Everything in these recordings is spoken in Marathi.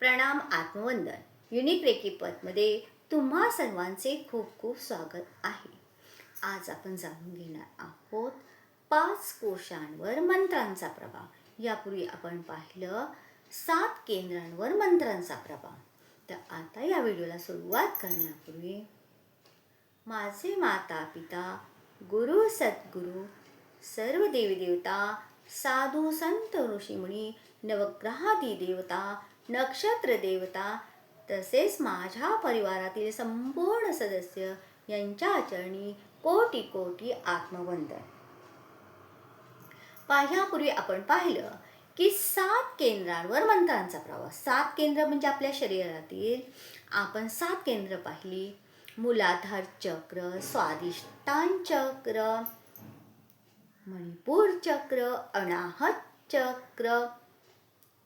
प्रणाम आत्मवंदन. युनिक रेकीपतमध्ये तुम्हा सर्वांचे खूप खूप स्वागत आहे. आज आपण जाणून घेणार आहोत पाच कोशांवर मंत्रांचा प्रभाव. यापूर्वी आपण पाहिलं सात केंद्रांवर मंत्रांचा प्रभाव. तर आता या व्हिडिओला सुरुवात करण्यापूर्वी माझे माता पिता गुरु सद्गुरु सर्व देवीदेवता साधू संत ऋषीमुनी नवग्रहादी देवता नक्षत्र देवता तसेच माझ्या परिवारातील संपूर्ण सदस्य यांच्या चरणी कोटी कोटी आत्मवंदन पाह्यापूर्वी आपण पाहिलं की सात केंद्रांवर मंत्रांचा प्रवास. सात केंद्र म्हणजे आपल्या शरीरातील. आपण सात केंद्र पाहिली. मूलाधार चक्र स्वादिष्टान चक्र मणिपूर चक्र अनाहत चक्र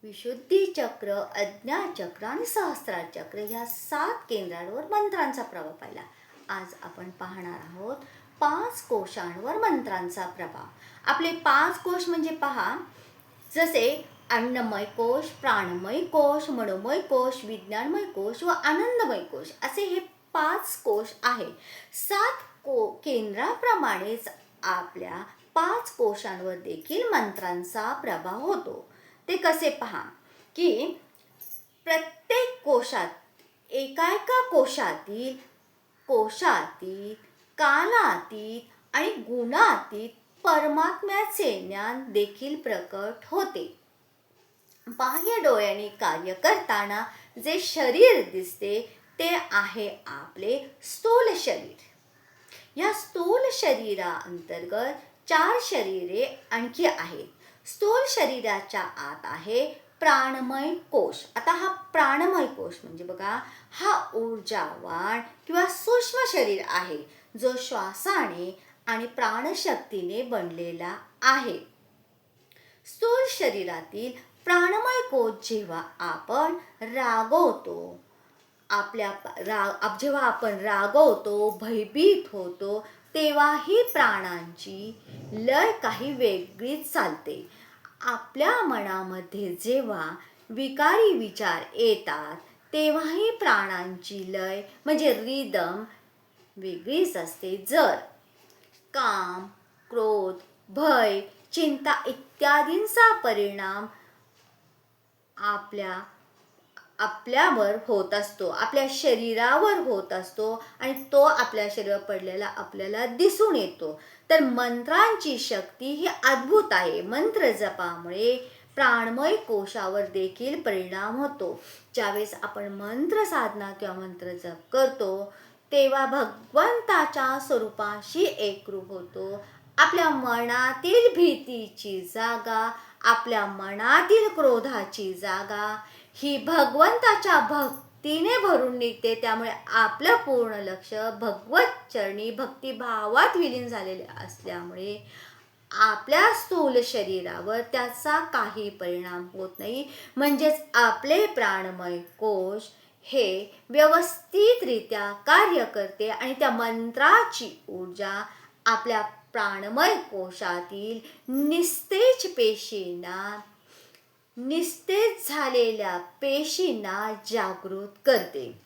विशुद्धी चक्र अज्ञा चक्र आणि सहस्राचक्र चक्र ह्या सात केंद्रांवर मंत्रांचा प्रभाव पाहिला. आज आपण पाहणार आहोत पाच कोशांवर मंत्रांचा प्रभाव. आपले पाच कोश म्हणजे पहा जसे अन्नमय कोश प्राणमय कोश मनोमय कोश विज्ञानमय कोश व आनंदमय कोश असे हे पाच कोश आहे सात को केंद्राप्रमाणेच आपल्या पाच कोशांवर देखील मंत्रांचा प्रभाव होतो. ते कसे पहा? की प्रत्येक कोशात एका एका कोशातील कोशातीत कालातीत आणि गुणातीत परमात्म्याचे ज्ञान देखील प्रकट होते. बाह्य डोळ्याने कार्य करताना जे शरीर दिसते ते आहे आपले स्थूल शरीर. या स्थूल शरीराअंतर्गत चार शरीरे आणखी आहेत. स्थूल शरीराच्या आत आहे प्राणमय कोश. आता हा प्राणमय कोश म्हणजे बघा हा ऊर्जावान किंवा सूक्ष्म शरीर आहे जो श्वासाने आणि प्राणशक्तीने बनलेला आहे. स्थूल शरीरातील प्राणमय कोश जेव्हा आपण रागवतो आपल्या राग जेव्हा आपण रागवतो भयभीत होतो तेव्हाही प्राणांची लय काही वेगळीच चालते. आपल्या मनामध्ये जेव्हा विकारी विचार येतात तेव्हाही प्राणांची लय म्हणजे रिदम वेगळीच असते. जर काम क्रोध भय चिंता इत्यादींचा परिणाम आपल्या आपल्यावर होत असतो. आपल्या शरीरावर होत असतो आणि तो आपल्या शरीरावर पडलेला आपल्याला दिसून येतो. तर मंत्रांची शक्ती ही अद्भुत आहे. मंत्र जपामुळे प्राणमय कोशावर देखील परिणाम होतो. ज्यावेळेस आपण मंत्र साधना किंवा मंत्र जप करतो तेव्हा भगवंताच्या स्वरूपाशी एकरूप होतो. आपल्या मनातील भीतीची जागा आपल्या मनातील क्रोधाची जागा ही भगवंताच्या भक्तीने भरून निघते त्यामुळे आपलं पूर्ण लक्ष भगवत चरणी भक्तिभावात विलीन झालेले असल्यामुळे आपल्या स्थूल शरीरावर त्याचा काही परिणाम होत नाही. म्हणजेच आपले प्राणमय कोश हे व्यवस्थितरित्या कार्य करते आणि त्या मंत्राची ऊर्जा आपल्या प्राणमय कोशातील निस्तेज पेशींना निस्तेज झालेल्या पेशींना जागृत करते.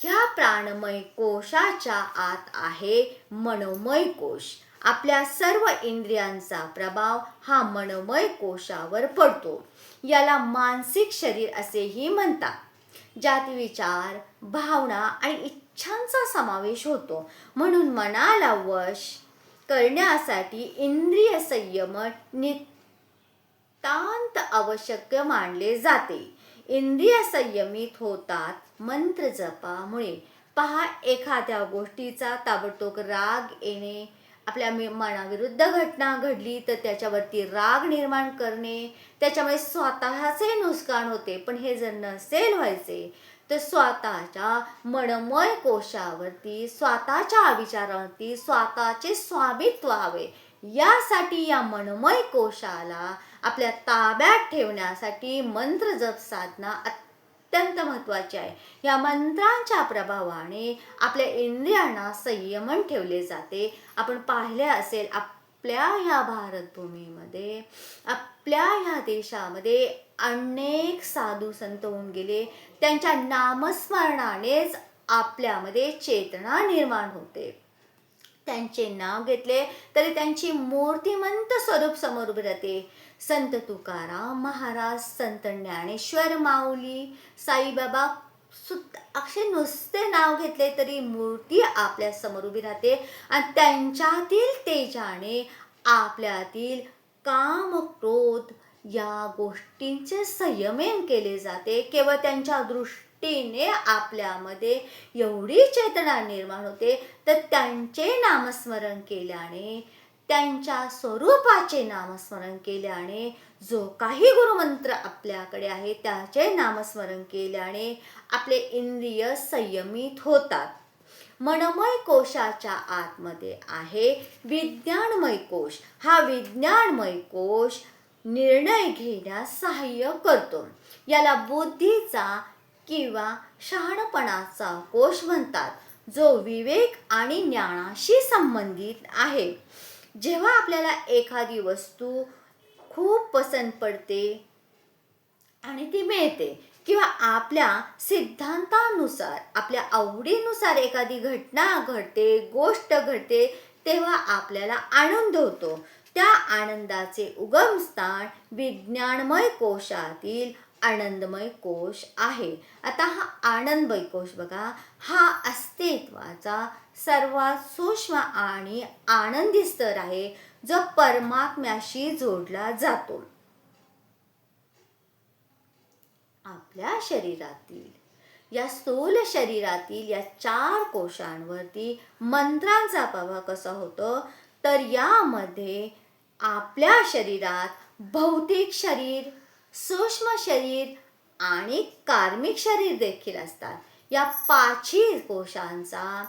ह्या प्राणमय कोशाच्या आत आहे मनोमय कोश. आपल्या सर्व इंद्रियांचा प्रभाव हा मनोमय कोशावर पडतो. याला मानसिक शरीर असेही म्हणतात. ज्यात विचार भावना आणि इच्छांचा समावेश होतो. म्हणून मनाला वश करण्यासाठी इंद्रिय संयमन नितांत आवश्यक मानले जाते. इंद्रिय संयमित होतात मंत्र जपामुळे. पहा एखाद्या गोष्टीचा ताबडतोब राग येणे आपल्या मनाविरुद्ध घटना घडली तर त्याच्यावरती राग निर्माण करणे त्याच्यामुळे स्वतःचे नुकसान होते पण हे जर नसेल व्हायचे तर स्वतःच्या मनमय कोशावरती स्वतःच्या विचारावरती स्वतःचे स्वामित्व हवे. यासाठी या मनमय कोशाला आपल्या ताब्यात ठेवण्यासाठी मंत्र जप साधना अत्यंत महत्त्वाची आहे. या मंत्रांच्या प्रभावाने आपल्या इंद्रियांना संयमन ठेवले जाते. आपण पाहिले असेल आपल्या ह्या भारतभूमीमध्ये आपल्या ह्या देशामध्ये अनेक साधू संत होऊन गेले. त्यांच्या नामस्मरणानेच आपल्यामध्ये चेतना निर्माण होते. त्यांचे नाव घेतले तरी त्यांची मूर्तिमंत स्वरूप समोर उभी राहते. संत तुकाराम महाराज संत ज्ञानेश्वर माऊली साईबाबा सुद्धा अक्षय नुसते नाव घेतले तरी मूर्ती आपल्यासमोर उभी राहते. आणि त्यांच्यातील तेजाने आपल्यातील काम क्रोध या गोष्टींचे संयमन केले जाते. केवळ त्यांच्या दृष्टीने आपल्यामध्ये एवढी चेतना निर्माण होते तर त्यांचे नामस्मरण केल्याने त्यांच्या स्वरूपाचे नामस्मरण केल्याने जो काही गुरुमंत्र आपल्याकडे आहे त्याचे नामस्मरण केल्याने आपले इंद्रिय संयमित होतात. मनमय कोशाच्या आतमध्ये आहे विज्ञानमय कोश. हा विज्ञानमय कोश निर्णय घेण्यास सहाय्य करतो. याला बुद्धीचा किंवा शहाणपणाचा कोश म्हणतात जो विवेक आणि ज्ञानाशी संबंधित आहे. जेव्हा आपल्याला एखादी वस्तू खूप पसंत पडते आणि ती मिळते किंवा आपल्या सिद्धांतानुसार आपल्या आवडीनुसार एखादी घटना घडते गोष्ट घडते तेव्हा आपल्याला आनंद होतो. त्या आनंदाचे उगमस्थान विज्ञानमय कोशातील आनंदमय कोश आहे. आता हा आनंदमय कोश बघा हा अस्तित्वाचा सर्वात सूक्ष्म आणि आनंदी स्तर आहे जो परमात्म्याशी जोडला जातो. आपल्या शरीरातील या स्थूल शरीरातील या चार कोशांवरती मंत्रांचा प्रभाव कसा होतो? तर यामध्ये आपल्या शरीरात भौतिक शरीर सूक्ष्म शरीर आणि कार्मिक शरीर देखील असतात. या पाचही कोशांचा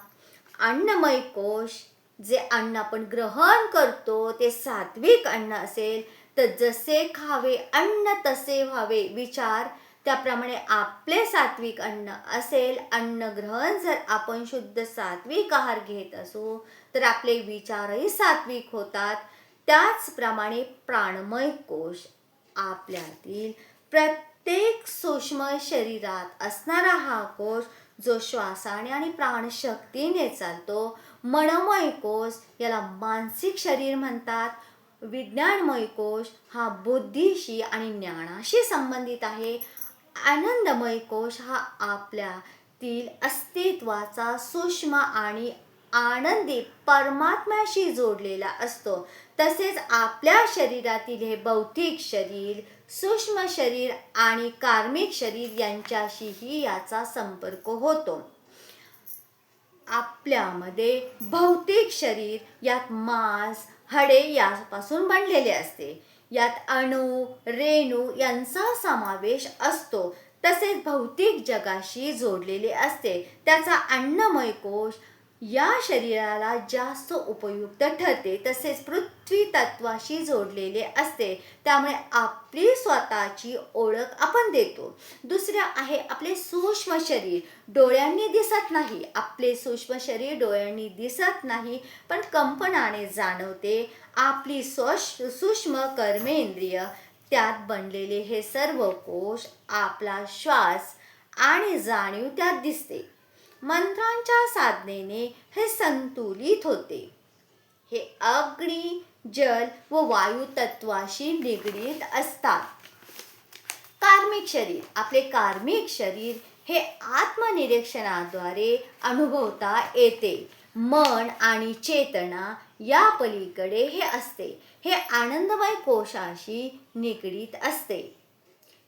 अन्नमय कोश जे अन्न आपण ग्रहण करतो ते सात्विक अन्न असेल तर जसे खावे अन्न तसे व्हावे विचार. त्याप्रमाणे आपले सात्विक अन्न असेल अन्न ग्रहण जर आपण शुद्ध सात्विक आहार घेत असू तर आपले विचारही सात्विक होतात. त्याचप्रमाणे प्राणमय कोश आपल्यातील प्रत्येक सूक्ष्म शरीरात असणारा हा कोश जो श्वासाने आणि प्राणशक्तीने चालतो मनमय कोश याला मानसिक शरीर म्हणतात. विज्ञानमय कोश हा बुद्धीशी आणि ज्ञानाशी संबंधित आहे. आनंदमय कोश हा आपल्यातील अस्तित्वाचा सूक्ष्म आणि आनंदी परमात्म्याशी जोडलेला असतो. तसेच आपल्या शरीरातील हे भौतिक शरीर सूक्ष्म शरीर आणि कार्मिक शरीर यांच्याशीही याचा संपर्क होतो. आपल्यामध्ये भौतिक शरीर यात मांस हडे यापासून बनलेले असते. यात अणू रेणू यांचा समावेश असतो. तसेच भौतिक जगाशी जोडलेले असते. त्याचा अन्नमय कोश या शरीराला जास्त उपयुक्त ठरते. तसेच पृथ्वी तत्वाशी जोडलेले असते. त्यामुळे आपली स्वतःची ओळख आपण देतो. दुसरं आहे आपले सूक्ष्म शरीर. डोळ्यांनी दिसत नाही. आपले सूक्ष्म शरीर डोळ्यांनी दिसत नाही पण कंपनाने जाणवते. आपली स्वश सूक्ष्म कर्मेंद्रिय त्यात बनलेले हे सर्व कोश आपला श्वास आणि जाणीव त्यात दिसते. मंत्रांच्या साधनेने हे संतुलित होते. हे अग्नी जल व वायू तत्वाशी निगडीत असतात. कार्मिक शरीर आपले कार्मिक शरीर हे आत्मनिरीक्षणाद्वारे अनुभवता येते. मन आणि चेतना या पलीकडे हे असते. हे आनंदमय कोशाशी निगडीत असते.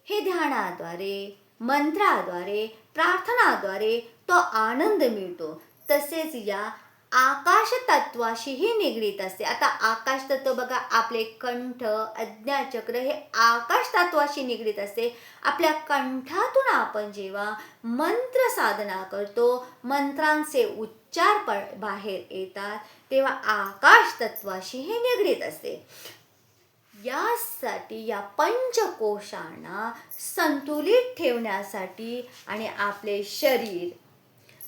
हे ध्यानाद्वारे मंत्राद्वारे प्रार्थनाद्वारे तो आनंद मिळतो. तसेच या आकाश तत्वाशीही निगडीत असते. आता आकाश तत्व बघा आपले कंठ अज्ञाचक्र हे आकाश तत्वाशी निगडीत असते. आपल्या कंठातून आपण जेव्हा मंत्र साधना करतो मंत्रांचे उच्चार प बाहेर येतात तेव्हा आकाश तत्वाशी हे निगडीत असते. यासाठी या पंचकोशांना संतुलित ठेवण्यासाठी आणि आपले शरीर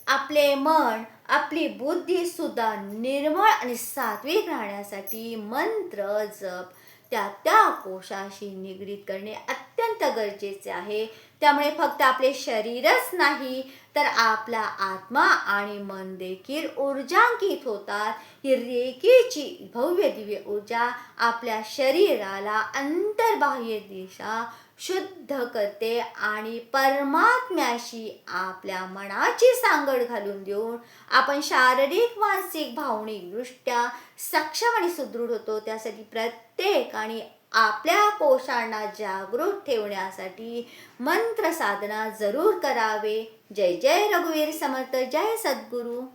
आपले मन आपली बुद्धी सुद्धा निर्मळ आणि सात्विक राहण्यासाठी मंत्र जप त्या त्या कोशाशी निगडीत करणे अत्यंत गरजेचे आहे. त्यामुळे फक्त आपले शरीरच नाही तर आपला आत्मा आणि मन देखील ऊर्जांकित होतात. ही रेखेची भव्य दिव्य ऊर्जा आपल्या शरीराला अंतर्बाह्य दिशा शुद्ध करते आणि परमात्म्याशी आपल्या मनाची सांगड घालून देऊन आपण शारीरिक मानसिक भावनिक दृष्ट्या सक्षम आणि सुदृढ होतो. त्यासाठी प्रत्येक आणि आपल्या कोशांना जागृत ठेवण्यासाठी मंत्र साधना जरूर करावे. जय जय रघुवीर समर्थ जय सद्गुरू.